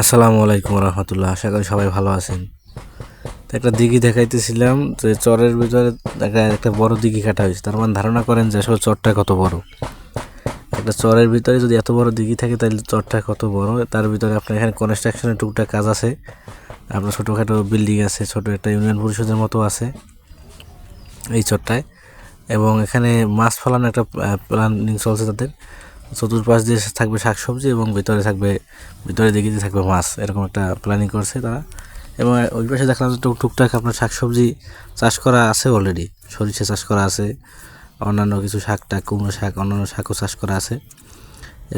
আসসালামু আলাইকুম রহমতুল্লাহ, আশা করি সবাই ভালো আছেন। তো একটা দিঘি দেখাইতেছিলাম যে চরের ভিতরে একটা একটা বড় দিঘি কাটা হয়েছে। তার মানে ধারণা করেন যে আসলে চরটা কত বড়। একটা চরের ভিতরে যদি এত বড় দিঘি থাকে তাহলে চরটা কত বড়? তার ভিতরে আপনার এখানে কনস্ট্রাকশনের টুকটাক কাজ আছে। আপনার ছোটোখাটো বিল্ডিং আছে, ছোটো একটা ইউনিয়ন পরিষদের মতো আছে এই চরটায়। এবং এখানে মাছ ফলানো একটা প্ল্যানিং চলছে তাদের। চতুর্পাশ দিয়ে থাকবে শাকসবজি এবং ভিতরে থাকবে, ভিতরে দিকে দিয়ে থাকবে মাছ। এরকম একটা প্ল্যানিং করছে তারা। এবং ওই পাশে দেখলাম যে টুক টুকটাক আপনার শাকসবজি চাষ করা আছে অলরেডি সরিষা চাষ করা আছে। অন্যান্য কিছু শাক টাক, কুমড়ো শাক, অন্যান্য শাকও চাষ করা আছে।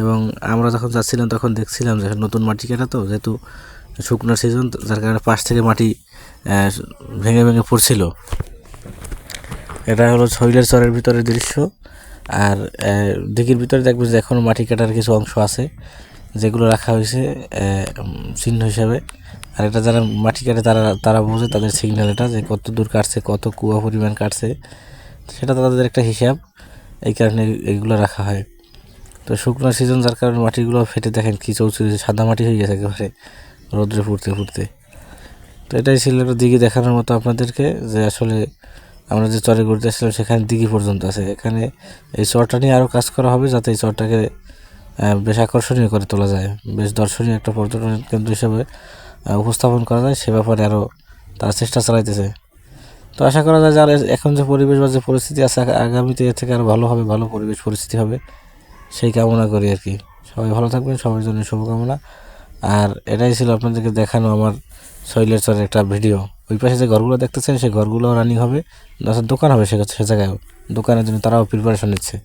এবং আমরা যখন যাচ্ছিলাম, তখন দেখছিলাম যে নতুন মাটি কাটা তো, যেহেতু শুকনোর সিজন যার কারণে পাশ থেকে মাটি ভেঙে ভেঙে পড়ছিল। এটা হলো শৈলের চরের ভিতরের দৃশ্য। আর দিঘির ভিতরে দেখবেন যে এখনও মাটি কাটার কিছু অংশ আছে, যেগুলো রাখা হয়েছে চিহ্ন হিসাবে। আর এটা যারা মাটি কাটে তারা তারা বোঝে তাদের সিগন্যাল এটা যে কত দূর কাটছে, কত কুয়া পরিমাণ কাটছে। সেটা তাদের একটা হিসাব, এই কারণে এগুলো রাখা হয়। তো শুকনো সিজন যার কারণে মাটিগুলো ফেটে দেখেন কি চৌচুরি সাদা মাটি হয়ে গেছে একেবারে, রোদ্রে ফুটতে ফুটতে। তো এটাই ছিল একটা দিঘি দেখানোর মতো আপনাদেরকে, যে আসলে আমরা যে চরে ঘুরতে আসছিলাম, সেখানে দিঘি পর্যন্ত আছে। এখানে এই চরটা নিয়ে আরও কাজ করা হবে যাতে এই চরটাকে বেশ আকর্ষণীয় করে তোলা যায়। বেশ দর্শনীয় একটা পর্যটন কেন্দ্র হিসেবে উপস্থাপন করা যায়, সে ব্যাপারে আরও তারা চেষ্টা চালাইতেছে। তো আশা করা যায় যে আর এখন যে পরিবেশ বা যে পরিস্থিতি আছে আগামীতে এর থেকে আরও ভালো হবে, ভালো পরিবেশ পরিস্থিতি হবে, সেই কামনা করি আর কি। সবাই ভালো থাকবেন, সবার জন্য শুভকামনা। আর এটাই ছিল আপনাদেরকে দেখানো আমার শৈলের চরের একটা ভিডিও। ওই পাশে যে ঘরগুলো দেখতেছেন, সেই ঘরগুলো রানিং হবে দোকান হবে সে সে জায়গায়। দোকানের জন্য তারাও প্রিপারেশন নিচ্ছে।